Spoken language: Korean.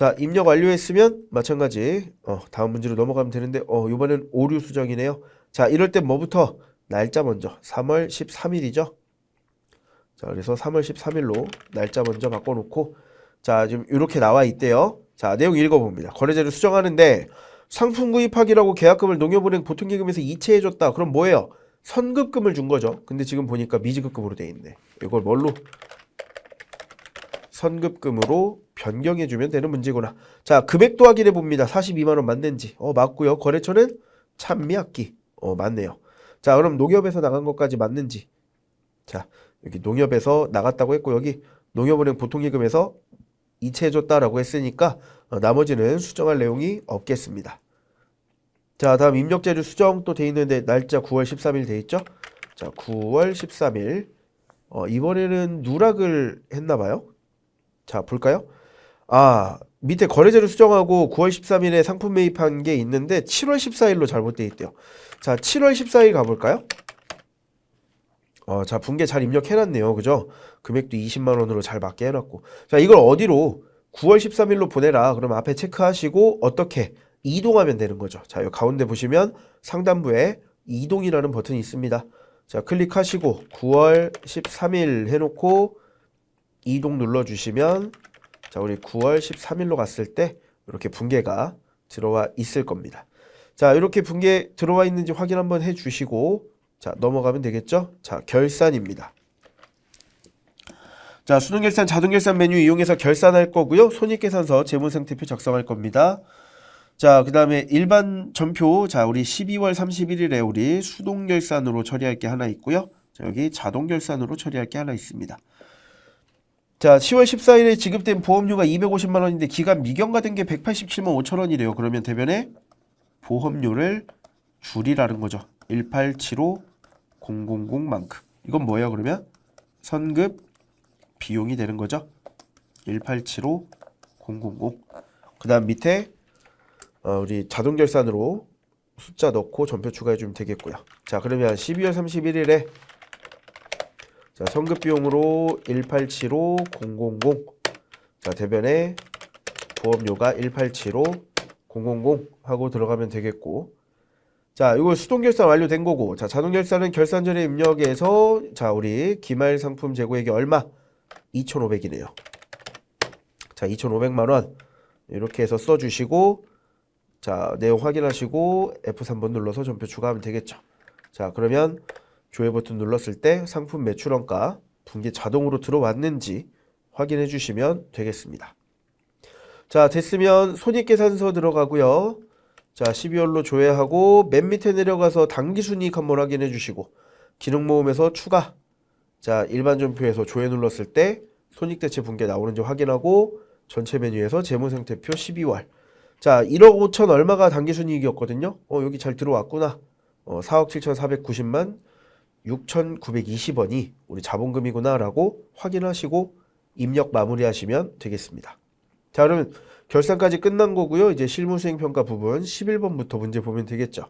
자, 입력 완료했으면 마찬가지 어, 다음 문제로 넘어가면 되는데 어, 이번엔 오류 수정이네요. 자, 이럴 땐 뭐부터? 날짜 먼저 3월 13일이죠. 자, 그래서 3월 13일로 날짜 먼저 바꿔놓고 자, 지금 이렇게 나와 있대요. 자, 내용 읽어봅니다. 거래자를 수정하는데 상품 구입하기라고 계약금을 농협은행 보통기금에서 이체해줬다. 그럼 뭐예요? 선급금을 준 거죠. 근데 지금 보니까 미지급금으로 돼 있네. 이걸 뭘로? 선급금으로 변경해주면 되는 문제구나. 자, 금액도 확인해 봅니다. 42만 원 맞는지. 어, 맞고요. 거래처는 찬미학기. 어, 맞네요. 자, 그럼 농협에서 나간 것까지 맞는지. 자, 여기 농협에서 나갔다고 했고 여기 농협은행 보통예금에서 이체해줬다라고 했으니까 어, 나머지는 수정할 내용이 없겠습니다. 자, 다음 입력재료 수정 또 돼 있는데 날짜 9월 13일 돼 있죠? 자, 9월 13일. 어, 이번에는 누락을 했나 봐요. 자, 볼까요? 아, 밑에 거래재료 수정하고 9월 13일에 상품 매입한 게 있는데 7월 14일로 잘못돼 있대요. 자, 7월 14일 가볼까요? 어, 자, 분계 잘 입력해놨네요. 그죠? 금액도 20만 원으로 잘 맞게 해놨고. 자, 이걸 어디로 9월 13일로 보내라. 그럼 앞에 체크하시고 어떻게 이동하면 되는 거죠. 자, 이 가운데 보시면 상단부에 이동이라는 버튼이 있습니다. 자, 클릭하시고 9월 13일 해놓고 이동 눌러주시면 자, 우리 9월 13일로 갔을 때 이렇게 분계가 들어와 있을 겁니다. 자, 이렇게 분계 들어와 있는지 확인 한번 해 주시고 자, 넘어가면 되겠죠? 자, 결산입니다. 자, 수능 결산, 자동 결산 메뉴 이용해서 결산할 거고요. 손익계산서, 재무상태표 작성할 겁니다. 자, 그 다음에 일반 전표, 자, 우리 12월 31일에 우리 수동 결산으로 처리할 게 하나 있고요. 자, 여기 자동 결산으로 처리할 게 하나 있습니다. 자, 10월 14일에 지급된 보험료가 250만 원인데 기간 미경과된 게 187만 5천 원이래요. 그러면 대변에 보험료를 줄이라는 거죠. 1875000만큼. 이건 뭐예요, 그러면? 선급 비용이 되는 거죠. 1875000. 그다음 밑에 어, 우리 자동 결산으로 숫자 넣고 전표 추가해 주면 되겠고요. 자, 그러면 12월 31일에 자, 선급 비용으로 1875000. 자, 대변에 보험료가 1875000 하고 들어가면 되겠고. 자, 이거 수동 결산 완료된 거고. 자, 자동 결산은 결산 전에 입력해서 자, 우리 기말 상품 재고액이 얼마? 2,500이네요. 자, 2,500만 원. 이렇게 해서 써 주시고 자, 내용 확인하시고 F3번 눌러서 전표 추가하면 되겠죠. 자, 그러면 조회 버튼 눌렀을 때 상품 매출원가 분기 자동으로 들어왔는지 확인해 주시면 되겠습니다. 자, 됐으면 손익계산서 들어가고요. 자, 12월로 조회하고 맨 밑에 내려가서 당기순이익 한번 확인해 주시고 기능 모음에서 추가. 자, 일반 전표에서 조회 눌렀을 때 손익대체 분계 나오는지 확인하고 전체 메뉴에서 재무상태표 12월. 자, 1억 5천 얼마가 당기순이익이었거든요. 어, 여기 잘 들어왔구나. 어, 4억 7,490만 6,920원이 우리 자본금이구나라고 확인하시고 입력 마무리하시면 되겠습니다. 자, 그러면 결산까지 끝난 거고요. 이제 실무수행평가 부분 11번부터 문제 보면 되겠죠.